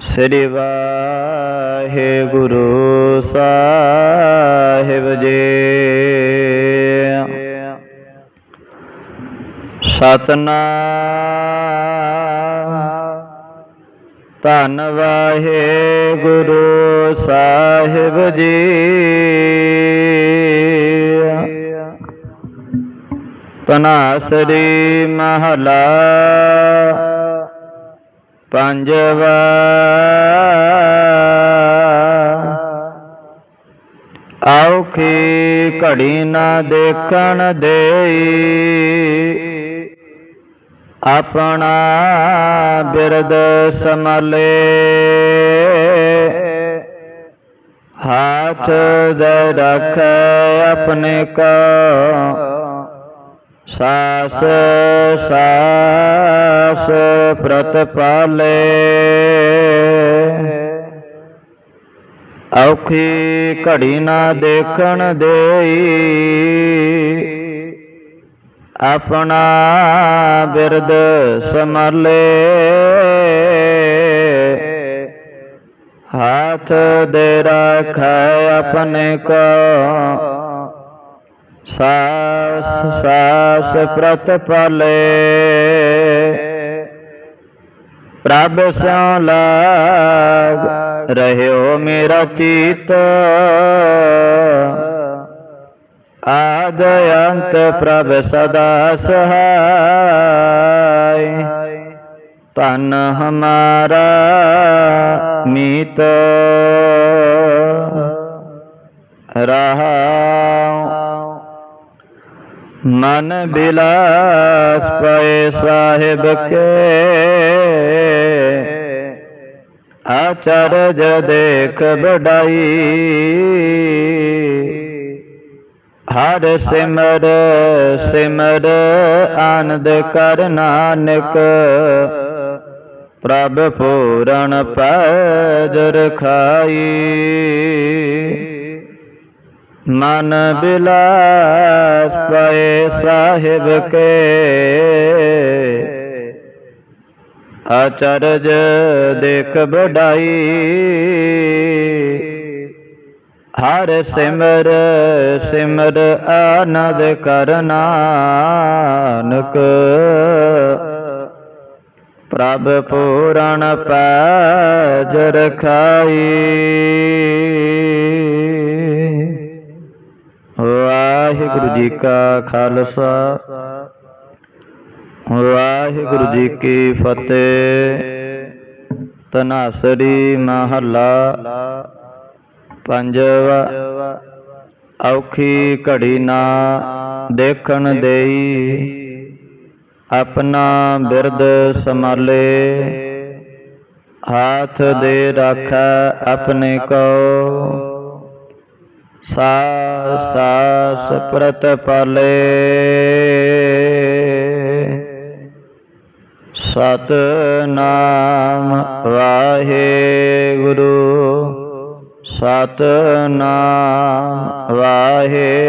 ਸ੍ਰੀ ਵਾਹਿਗੁਰੂ ਸਾਹਿਬ ਜੀ। ਸਤਨਾਮ। ਧੰਨ ਵਾਹਿਗੁਰੂ ਸਾਹਿਬ ਜੀ। ਤਨਾਸਰੀ ਮਹਲਾ। ਪੰਜਵਾ। ਔਖੀ ਘੜੀ ਨਾ ਦੇਖਣ ਦੇਈ। ਆਪਣਾ ਬਿਰਦ ਸਮਲੇ ਹਾਥ ਦੇ ਰਖ ਆਪਣੇ ਕੋ। ਸਾਸ ਸਾਸ ਪ੍ਰਤਪਾਲੇ ਔਖੀ ਘੜੀ ਨਾ ਦੇਖਣ ਦੇਈ। ਆਪਣਾ ਬਿਰਦ ਸਮਲੇ ਹਾਥ ਦੇ ਰਖੈ ਆਪਣੇ ਕੋ। ਸਾਸ ਸਾਸ ਪ੍ਰਤਪਾਲੇ ਪ੍ਰਭ ਸਿਉ ਲਾਗ ਰਹਿਓ ਮੇਰਾ ਚੀਤ। ਆਦ ਅੰਤ ਪ੍ਰਭ ਸਦਾ ਸਹਾਈ। ਤਨ ਹਮਾਰਾ ਮੀਤ। ਰਹਾ ਮਨ ਬਿਲਾਸ ਪਏ ਸਾਹਿਬ ਕੇ। ਆਚਰਜ ਦੇਖ ਬੜਾਈ ਹਰ ਸਿਮਰ ਸਿਮਰ ਆਨੰਦ ਕਰ ਨਾਨਕ। ਪ੍ਰਭ ਪੂਰਨ ਪੈਜ ਰਖਾਈ ਮਨ ਬਿਲਾਸ ਪਏ ਸਾਹਿਬ ਕੇ। ਅਚਰਜ ਦੇਖ ਬਡਾਈ ਹਰ ਸਿਮਰ ਸਿਮਰ ਆਨੰਦ ਕਰਨਾਨਕ ਪ੍ਰਭ ਪੂਰਨ ਪੈਜ ਰਖਾਈ। ਜੀ ਕਾ ਖਾਲਸਾ। ਵਾਹਿਗੁਰੂ ਜੀ ਕੀ ਫਤਿਹ। ਤਨਾਸਰੀ ਮਹੱਲਾ। ਪੰਜਵਾ। ਔਖੀ ਘੜੀ ਨਾ ਦੇਖਣ ਦੇਈ। ਆਪਣਾ ਬਿਰਦ ਸੰਭਾਲੇ। ਹਾਥ ਦੇ ਰੱਖੈ ਆਪਣੇ ਕੋ। ਸਾਸ ਸਾਸ ਪ੍ਰਤਪਾਲੇ ਸਤ ਨਾਮ ਵਾਹਿਗੁਰੂ। ਸਤ ਨਾਮ ਵਾਹਿਗੁਰੂ